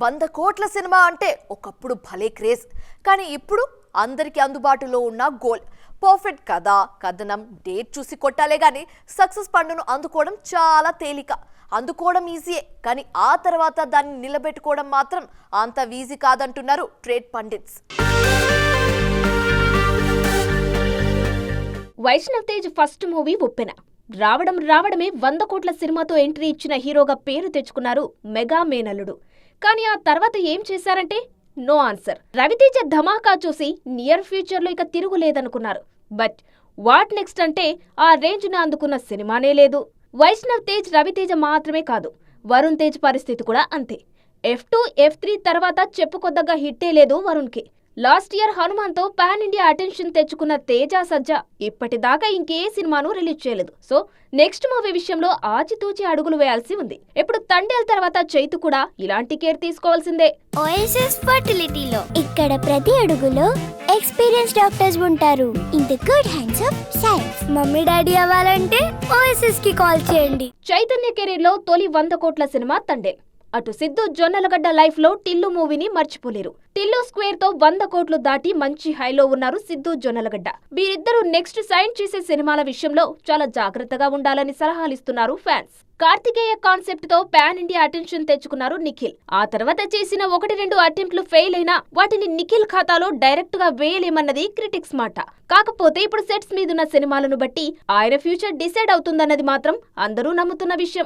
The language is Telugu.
వంద కోట్ల సినిమా అంటే ఒకప్పుడు భలే క్రేజ్. కానీ ఇప్పుడు అందరికీ అందుబాటులో ఉన్న గోల్. పర్ఫెక్ట్ కథ కథనం డేట్ చూసి కొట్టాలే కానీ సక్సెస్ పండును అందుకోవడం చాలా తేలిక. అందుకోవడం ఈజీయే. కానీ ఆ తర్వాత దాన్ని నిలబెట్టుకోవడం మాత్రం అంత ఈజీ కాదంటున్నారు trade pundits. Vaishnav Tej first movie Uppena. రావడం రావడమే వంద కోట్ల సినిమాతో ఎంట్రీ ఇచ్చిన హీరోగా పేరు తెచ్చుకున్నారు మెగా మేనల్లుడు. కానీ ఆ తర్వాత ఏం చేశారంటే నో ఆన్సర్. రవితేజ ధమాకా చూసి నియర్ ఫ్యూచర్లో ఇక తిరుగులేదనుకున్నారు. బట్ వాట్ నెక్స్ట్ అంటే ఆ రేంజ్ను అందుకున్న సినిమానే లేదు. వైష్ణవ్ తేజ్ రవితేజ మాత్రమే కాదు వరుణ్ తేజ్ పరిస్థితి కూడా అంతే. ఎఫ్ టూ ఎఫ్ త్రీ తర్వాత చెప్పుకొద్దగా హిట్టే లేదు వరుణ్కి. లాస్ట్ ఇయర్ హనుమాన్తో పాన్ ఇండియా అటెన్షన్ తెచ్చుకున్న తేజ సజ్జా ఇప్పటిదాకా ఇంకే సినిమాను రిలీజ్ చేయలేదు. సో నెక్స్ట్ మూవీ విషయంలో ఆచితూచి అడుగులు వేయాల్సి ఉంది. ఇప్పుడు తండేల్ తర్వాత చైతు కూడా ఇలాంటి కేర్ తీసుకోవాల్సిందే. ఓఎస్ఎస్ ఫర్టిలిటీలో ఇక్కడ ప్రతి అడుగులో ఎక్స్పీరియన్స్ డాక్టర్స్ ఉంటారు. In the good hands of science mummy daddy అవ్వాలంటే ఓఎస్ఎస్కి కాల్ చేయండి. చైతన్య కెరీర్లో తొలి వంద కోట్ల సినిమా తండేల్. అటు సిద్ధు జొన్నలగడ్డ లైఫ్లో టిల్లు మూవీని మర్చిపోలేరు. టిల్లు స్క్వేర్తో వంద కోట్లు దాటి మంచి హైలో ఉన్నారు సిద్ధు జొన్నలగడ్డ. వీరిద్దరూ నెక్స్ట్ సైన్ చేసే సినిమాల విషయంలో చాలా జాగ్రత్తగా ఉండాలని సలహాలిస్తున్నారు ఫ్యాన్స్. కార్తికేయ కాన్సెప్ట్తో పాన్ ఇండియా అటెన్షన్ తెచ్చుకున్నారు నిఖిల్. ఆ తర్వాత చేసిన ఒకటి రెండు అటెంప్ట్లు ఫెయిల్ అయినా వాటిని నిఖిల్ ఖాతాలో డైరెక్ట్గా వేయలేమన్నది క్రిటిక్స్ మాట. కాకపోతే ఇప్పుడు సెట్స్ మీదున్న సినిమాలను బట్టి ఆయన ఫ్యూచర్ డిసైడ్ అవుతుందన్నది మాత్రం అందరూ నమ్ముతున్న విషయం.